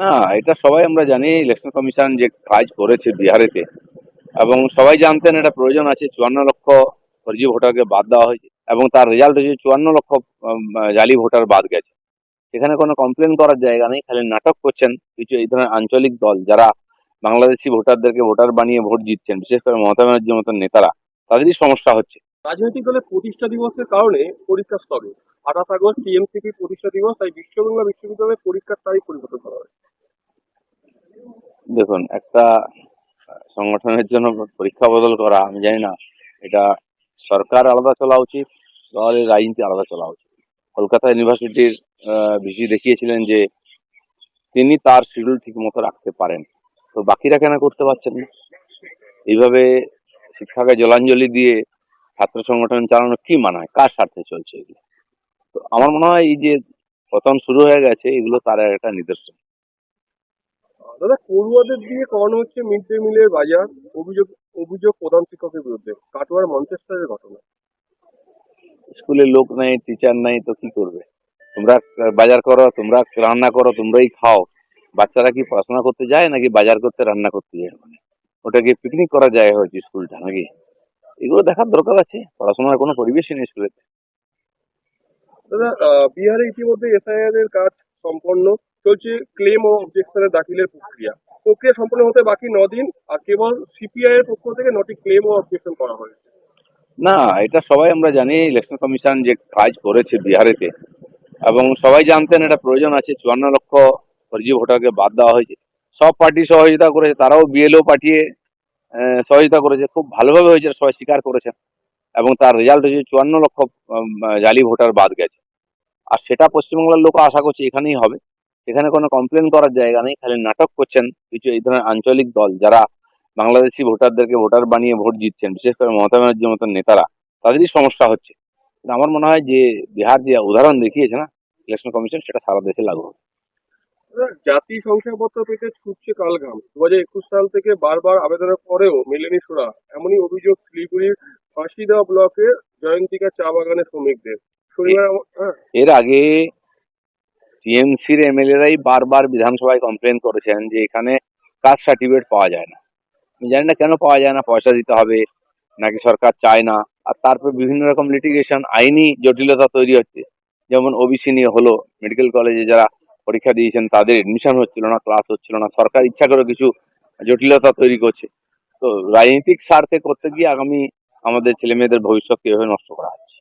না, এটা সবাই আমরা জানি, ইলেকশন কমিশন যে কাজ করেছে বিহারেতে, এবং সবাই জানতেন এটা প্রয়োজন আছে, চুয়ান্ন লক্ষ ফর্জি ভোটারকে বাদ দেওয়া হয়েছে, এবং তার রেজাল্ট হচ্ছে চুয়ান্ন লক্ষ জালি ভোটার বাদ গেছে। সেখানে কোনো কমপ্লেন করার জায়গা নেই, খালি নাটক করছেন কিছু এই ধরনের আঞ্চলিক দল যারা বাংলাদেশি ভোটারদেরকে ভোটার বানিয়ে ভোট জিতছেন, বিশেষ করে মমতা ব্যানার্জির মতন নেতারা, তাদেরই সমস্যা হচ্ছে। রাজনৈতিক দলের প্রতিষ্ঠা দিবসের কারণে পরীক্ষা স্থগিত আঠাশ আগস্ট টিএমসিপি প্রতিষ্ঠা দিবস, তাই বিশ্ববাংলা বিশ্ববিদ্যালয়ের পরীক্ষার তারিখ পরিবর্তন করা হয় দেখুন, একটা সংগঠনের জন্য পরীক্ষা বদল করা, আমি জানি না, এটা সরকার আলাদা চলা উচিত, দলের রাজনীতি আলাদা চলা উচিত। কলকাতা ইউনিভার্সিটির ভিসি দেখিয়েছিলেন যে তিনি তার শিডিউল ঠিক মতো রাখতে পারেন। তো বাকিরা কেন করতে পারছেন না? এইভাবে শিক্ষাকে জলাঞ্জলি দিয়ে ছাত্র সংগঠন চালানো কি মানায়? কার স্বার্থে চলছে এগুলো? তো আমার মনে হয় এই যে পতন শুরু হয়ে গেছে, এগুলো তার একটা নিদর্শন। দাদা পড়ুয়াদের দিয়ে করানো হচ্ছে মিড ডে মিলের বাজার অভিযোগ অভিযোগ প্রধান শিক্ষকের বিরুদ্ধে কাটোয়ার মঞ্চেস্টারের ঘটনা। স্কুলে লোক নাই টিচার নাই তো কি করবে? তোমরা বাজার করো তোমরা রান্না করো তোমরাই খাও। বাচ্চারা কি পড়াশোনা করতে যায় নাকি বাজার করতে রান্না করতে যায়? মানে ওটা কি পিকনিক করা যায় হয়েছে স্কুলটা নাকি? এগুলো দেখার দরকার আছে পড়াশোনার কোনো পরিবেশই নেই স্কুলে দাদা বিহারে ইতিমধ্যে এসআইআর এর কাজ সম্পন্ন। চলছে ক্লেম ও অবজেকশনের দাখিলের প্রক্রিয়া। প্রক্রিয়া সম্পন্ন হতে বাকি দিন আর কেবল সিপিআই এর পক্ষ থেকে নটি ক্লেম ও অবজেকশন করা হয়েছে। না, এটা সবাই আমরা জানি ইলেকশন কমিশন যে কাজ করেছে বিহারেতে, এবং সবাই জানতেন এটা প্রয়োজন আছে, চুয়ান্ন লক্ষ ফর্জি ভোটারকে বাদ দেওয়া হয়েছে। সব পার্টি সহযোগিতা করেছে, তারাও বিএলও পাঠিয়ে সহযোগিতা করেছে, খুব ভালোভাবে হয়েছে, সবাই স্বীকার করেছেন, এবং তার রেজাল্ট হয়েছে চুয়ান্ন লক্ষ জালি ভোটার বাদ গেছে। আর সেটা পশ্চিমবাংলার লোক আশা করছে এখানেই হবে। এখানে কোনো কমপ্লেন করার জায়গা নেই খালি নাটক করছেন কিছু এই ধরনের আঞ্চলিক দল যারা বাংলাদেশি ভোটারদেরকে ভোটার বানিয়ে ভোট জিতছেন বিশেষ করে মমতা ব্যানার্জির মতন নেতারা তাদেরই সমস্যা হচ্ছে। আমার মনে হয় যে বিহার যে উদাহরণ দেখিয়েছে না ইলেকশন কমিশন সেটা সারা দেশে লাগু হবে। জাতি শংসাপত্র পেতে ছুটছে কালঘাম দু হাজার একুশ সাল থেকে বারবার আবেদনের পরেও মেলেনি সুরা। এমনই অভিযোগ শিলিগুড়ির ফাঁসিদা ব্লকের জয়ন্তিকা চা বাগানের শ্রমিকদের। শনিবার হ্যাঁ। এর আগে টিএমসির এমএলএরাই বারবার বিধানসভায় কমপ্লেন করেছেন যে এখানে কাস্ট সার্টিফিকেট পাওয়া যায় না। আমি জানি না কেন পাওয়া যায় না, পয়সা দিতে হবে, নাকি সরকার চায় না। আর তারপর বিভিন্ন রকম লিটিগেশন আইনি জটিলতা তৈরি হচ্ছে। যেমন ওবিসি নিয়ে হলো মেডিকেল কলেজে যারা পরীক্ষা দিয়েছেন, তাদের এডমিশন হচ্ছিল না ক্লাস হচ্ছিল না। সরকার ইচ্ছা করে কিছু জটিলতা তৈরি করছে। তো রাজনৈতিক স্বার্থে করতে গিয়ে আগামী আমাদের ছেলে মেয়েদের ভবিষ্যৎ কীভাবে নষ্ট করা হচ্ছে?